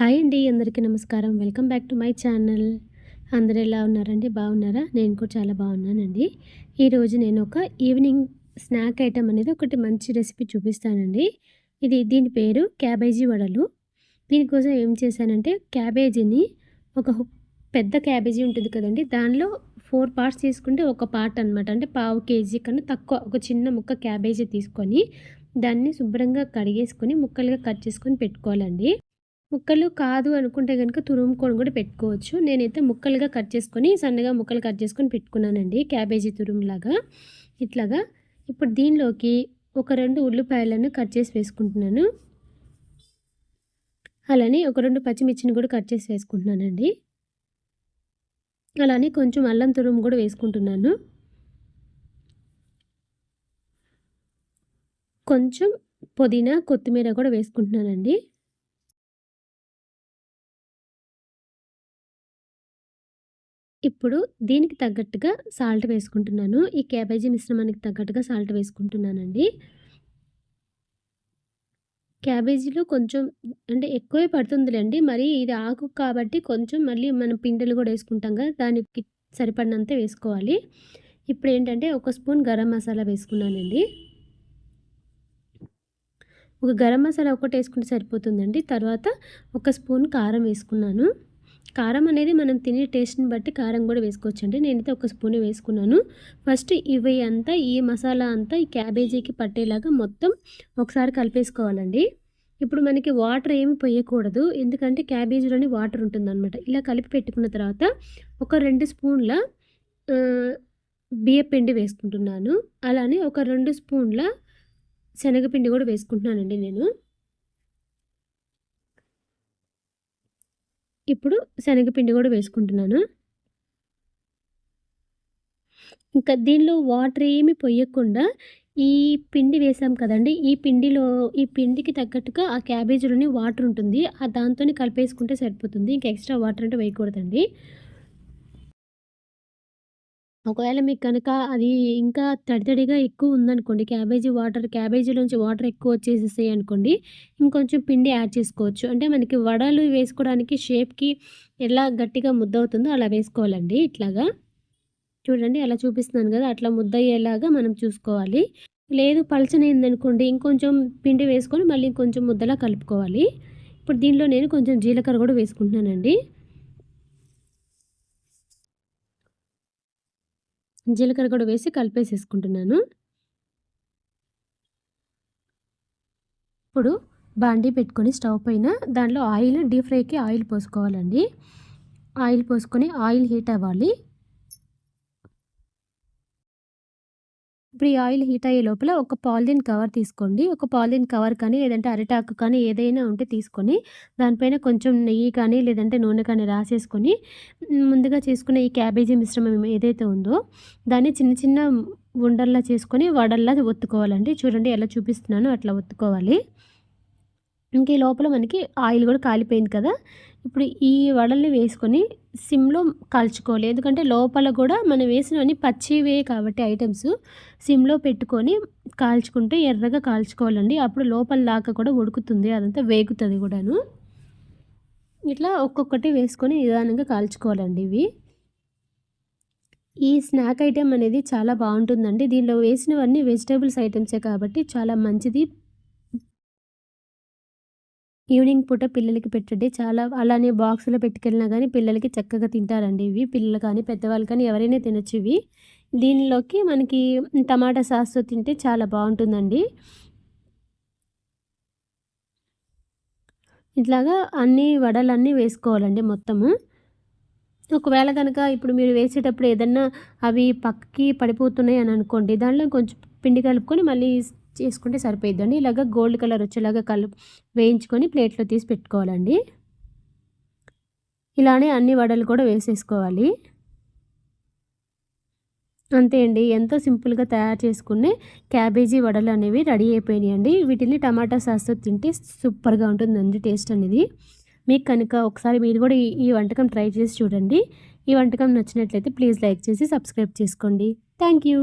Hi అండి అందరికీ నమస్కారం. Welcome back to my channel. అందరు ఎలా ఉన్నారండి? బాగున్నారా? నేను కూడా చాలా బాగున్నానండి. ఈరోజు నేను ఒక ఈవినింగ్ స్నాక్ ఐటెం అనేది ఒకటి మంచి రెసిపీ చూపిస్తానండి. ఇది దీని పేరు క్యాబేజీ వడలు. దీనికోసం ఏం చేశానంటే క్యాబేజీని ఒక పెద్ద క్యాబేజీ ఉంటుంది కదండి దానిలో ఫోర్ పార్ట్స్ తీసుకుంటే ఒక పార్ట్ అనమాట అంటే పావు కేజీ కన్నా తక్కువ ఒక చిన్న ముక్క క్యాబేజీ తీసుకొని దాన్ని శుభ్రంగా కడిగేసుకొని ముక్కలుగా కట్ చేసుకొని పెట్టుకోవాలండి. ముక్కలు కాదు అనుకుంటే కనుక తురుముకొని కూడా పెట్టుకోవచ్చు. నేనైతే ముక్కలుగా కట్ చేసుకొని సన్నగా ముక్కలు కట్ చేసుకొని పెట్టుకున్నానండి. క్యాబేజీ తురుములాగా. ఇట్లాగా ఇప్పుడు దీనిలోకి ఒక రెండు ఉల్లిపాయలను కట్ చేసి వేసుకుంటున్నాను. అలానే ఒక రెండు పచ్చిమిర్చిని కూడా కట్ చేసి వేసుకుంటున్నానండి. అలానే కొంచెం అల్లం తురుము కూడా వేసుకుంటున్నాను. కొంచెం పుదీనా కొత్తిమీర కూడా వేసుకుంటున్నానండి. ఇప్పుడు దీనికి తగ్గట్టుగా సాల్ట్ వేసుకుంటున్నాను. ఈ క్యాబేజీ మిశ్రమానికి తగ్గట్టుగా సాల్ట్ వేసుకుంటున్నానండి. క్యాబేజీలో కొంచెం అంటే ఎక్కువే పడుతుందిలేండి. మరి ఇది ఆకు కాబట్టి కొంచెం మళ్ళీ మనం పిండలు కూడా వేసుకుంటాం కదా దానికి సరిపడినంత వేసుకోవాలి. ఇప్పుడు ఏంటంటే ఒక స్పూన్ గరం మసాలా వేసుకున్నానండి. ఒక గరం మసాలా ఒకటి వేసుకుంటే సరిపోతుందండి. తర్వాత ఒక స్పూన్ కారం వేసుకున్నాను. కారం అనేది మనం తినే టేస్ట్ని బట్టి కారం కూడా వేసుకోవచ్చు అండి నేనైతే ఒక స్పూన్ వేసుకున్నాను. ఫస్ట్ ఇవి అంతా ఈ మసాలా అంతా ఈ క్యాబేజీకి పట్టేలాగా మొత్తం ఒకసారి కలిపేసుకోవాలండి. ఇప్పుడు మనకి వాటర్ ఏమి పోయకూడదు. ఎందుకంటే క్యాబేజీలోని వాటర్ ఉంటుందన్నమాట. ఇలా కలిపి పెట్టుకున్న తర్వాత ఒక రెండు స్పూన్ల బియ్యపిండి వేసుకుంటున్నాను. అలానే ఒక రెండు స్పూన్ల శనగపిండి కూడా వేసుకుంటున్నానండి నేను. ఇప్పుడు శనగపిండి కూడా వేసుకుంటున్నాను. ఇంకా దీనిలో వాటర్ ఏమి పొయ్యకుండా ఈ పిండి వేసాం కదండి ఈ పిండిలో ఈ పిండికి తగ్గట్టుగా ఆ క్యాబేజీలోని వాటర్ ఉంటుంది ఆ దాంతోనే కలిపేసుకుంటే సరిపోతుంది ఇంకా ఎక్స్ట్రా వాటర్ అంటే వేయకూడదండి. ఒకవేళ మీకు కనుక అది ఇంకా తడి తడిగా ఎక్కువ ఉందనుకోండి క్యాబేజీ వాటర్ క్యాబేజీలోంచి వాటర్ ఎక్కువ వచ్చేసేసాయి అనుకోండి ఇంకొంచెం పిండి యాడ్ చేసుకోవచ్చు. అంటే మనకి వడలు వేసుకోవడానికి షేప్కి ఎలా గట్టిగా ముద్ద అవుతుందో అలా వేసుకోవాలండి ఇట్లాగా. చూడండి అలా చూపిస్తున్నాను కదా అట్లా ముద్ద అయ్యేలాగా మనం చూసుకోవాలి. లేదు పలచనైందనుకోండి ఇంకొంచెం పిండి వేసుకొని మళ్ళీ ఇంకొంచెం ముద్దలా కలుపుకోవాలి. ఇప్పుడు దీనిలో నేను కొంచెం జీలకర్ర కూడా వేసుకుంటున్నానండి. జీలకర్ర కూడా వేసి కలిపేసేసుకుంటున్నాను. ఇప్పుడు బాండీ పెట్టుకొని స్టవ్ పైన దాంట్లో ఆయిల్ డీప్ ఫ్రైకి ఆయిల్ పోసుకోవాలండి. ఆయిల్ పోసుకొని ఆయిల్ హీట్ అవ్వాలి. ఇప్పుడు ఈ ఆయిల్ హీట్ అయ్యే లోపల ఒక పాలిథిన్ కవర్ తీసుకోండి. ఒక పాలిథిన్ కవర్ కానీ లేదంటే అరిటాకు కానీ ఏదైనా ఉంటే తీసుకొని దానిపైన కొంచెం నెయ్యి కానీ లేదంటే నూనె కానీ రాసేసుకొని ముందుగా చేసుకున్న ఈ క్యాబేజీ మిశ్రమం ఏదైతే ఉందో దాన్ని చిన్న చిన్న ఉండల్లా చేసుకొని వడల్లా ఒత్తుకోవాలండి. చూడండి ఎలా చూపిస్తున్నానో అట్లా ఒత్తుకోవాలి. ఇంక ఈ లోపల మనకి ఆయిల్ కూడా కాలిపోయింది కదా. ఇప్పుడు ఈ వడల్ని వేసుకొని సిమ్లో కాల్చుకోవాలి. ఎందుకంటే లోపల కూడా మనం వేసినవన్నీ పచ్చివే కాబట్టి ఐటమ్స్ సిమ్లో పెట్టుకొని కాల్చుకుంటే ఎర్రగా కాల్చుకోవాలండి. అప్పుడు లోపల దాకా కూడా ఉడుకుతుంది అదంతా వేగుతుంది కూడాను. ఇట్లా ఒక్కొక్కటి వేసుకొని నిదానంగా కాల్చుకోవాలండి ఇవి. ఈ స్నాక్ ఐటెం అనేది చాలా బాగుంటుందండి. దీనిలో వేసినవన్నీ వెజిటేబుల్స్ ఐటమ్సే కాబట్టి చాలా మంచిది. ఈవినింగ్ పూట పిల్లలకి పెట్టండి. చాలా అలానే బాక్స్లో పెట్టుకెళ్ళినా కానీ పిల్లలకి చక్కగా తింటారండి ఇవి. పిల్లలు కానీ పెద్దవాళ్ళు కానీ ఎవరైనా తినొచ్చు ఇవి. దీనిలోకి మనకి టమాటా సాస్ తింటే చాలా బాగుంటుందండి. ఇట్లాగా అన్ని వడలన్నీ వేసుకోవాలండి మొత్తము. ఒకవేళ కనుక ఇప్పుడు మీరు వేసేటప్పుడు ఏదన్నా అవి పక్కకి పడిపోతున్నాయి అని అనుకోండి దాంట్లో కొంచెం పిండి కలుపుకొని మళ్ళీ చేసుకుంటే సరిపోయిద్దండి. ఇలాగ గోల్డ్ కలర్ వచ్చేలాగా కలు వేయించుకొని ప్లేట్లో తీసి పెట్టుకోవాలండి. ఇలానే అన్ని వడలు కూడా వేసేసుకోవాలి. అంతే అండి. ఎంతో సింపుల్గా తయారు చేసుకునే క్యాబేజీ వడలు అనేవి రెడీ అయిపోయినాయి అండి వీటిని టమాటా సాస్తో తింటే సూపర్గా ఉంటుందండి టేస్ట్ అనేది. మీకు కనుక ఒకసారి మీరు కూడా ఈ వంటకం ట్రై చేసి చూడండి. ఈ వంటకం నచ్చినట్లయితే ప్లీజ్ లైక్ చేసి సబ్స్క్రైబ్ చేసుకోండి. Thank you.